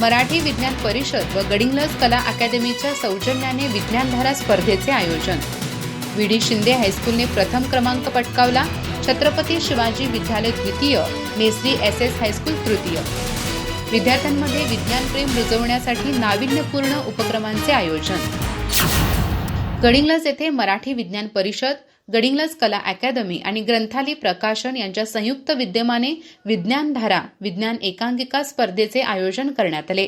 मराठी विज्ञान परिषद व गडिंगलज कला अकादमीच्या सौजन्याने विज्ञानधारा स्पर्धेचे आयोजन. व्ही. डी. शिंदे हायस्कूलने प्रथम क्रमांक पटकावला. छत्रपती शिवाजी विद्यालय द्वितीय नेसरी एस एस हायस्कूल तृतीय. विद्यार्थ्यांमध्ये विज्ञानप्रेम रुजवण्यासाठी नाविन्यपूर्ण उपक्रमांचे आयोजन. गडिंग्लज येथे मराठी विज्ञान परिषद गडिंग्लज कला अकादमी आणि ग्रंथाली प्रकाशन यांच्या संयुक्त विद्यमाने विज्ञानधारा विज्ञान एकांकिका स्पर्धेचे आयोजन करण्यात आले.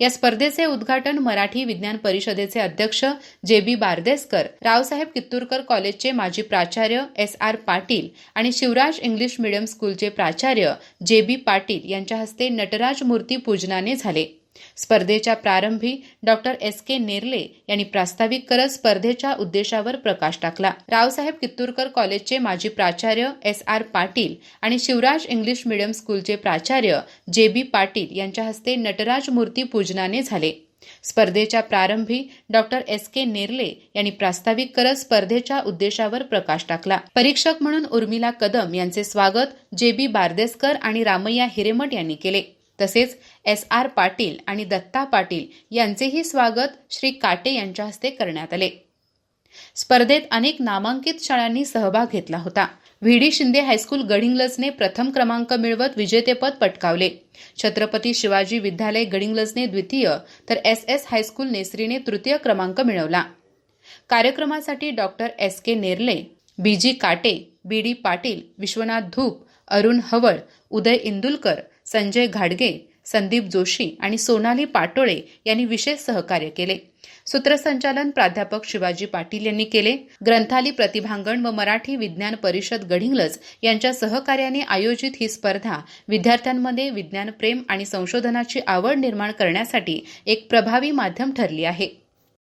या स्पर्धेचे उद्घाटन मराठी विज्ञान परिषदेचे अध्यक्ष जे बी बारदेसकर रावसाहेब कित्तूरकर कॉलेजचे माजी प्राचार्य एस आर पाटील आणि शिवराज इंग्लिश मिडियम स्कूलचे प्राचार्य जे बी पाटील यांच्या हस्ते नटराज मूर्ती पूजनाने झाले. स्पर्धेच्या प्रारंभी डॉक्टर एस. के. नेर्ले यांनी प्रास्ताविक करत स्पर्धेच्या उद्देशावर प्रकाश टाकला. रावसाहेब कित्तूरकर कॉलेजचे माजी प्राचार्य एस. आर. पाटील आणि शिवराज इंग्लिश मिडियम स्कूलचे प्राचार्य जे. बी. पाटील यांच्या हस्ते नटराज मूर्ती पूजनाने झाले. स्पर्धेच्या प्रारंभी डॉक्टर एस. के. नेर्ले यांनी प्रास्ताविक करत स्पर्धेच्या उद्देशावर प्रकाश टाकला. परीक्षक म्हणून उर्मिला कदम यांचे स्वागत जे. बी. बारदेसकर आणि रामय्या हिरेमठ यांनी केले. तसेच एस आर पाटील आणि दत्ता पाटील यांचेही स्वागत श्री काटे यांच्या हस्ते करण्यात आले. स्पर्धेत अनेक नामांकित शाळांनी सहभाग घेतला होता. V D Shinde high school गडिंग्लजने प्रथम क्रमांक मिळवत विजेतेपद पटकावले. छत्रपती शिवाजी विद्यालय गडिंग्लजने द्वितीय तर एस एस हायस्कूल नेसरीने तृतीय क्रमांक मिळवला. कार्यक्रमासाठी डॉक्टर एस के नेर्ले बी जी काटे बी डी पाटील विश्वनाथ धूप अरुण हवळ उदय इंदुलकर संजय घाडगे संदीप जोशी आणि सोनाली पाटोळे यांनी विशेष सहकार्य केले. सूत्रसंचालन प्राध्यापक शिवाजी पाटील यांनी केले. ग्रंथाली प्रतिभांगण व मराठी विज्ञान परिषद गडिंगलज यांच्या सहकार्याने आयोजित ही स्पर्धा विद्यार्थ्यांमध्ये विज्ञान प्रेम आणि संशोधनाची आवड निर्माण करण्यासाठी एक प्रभावी माध्यम ठरली आहे.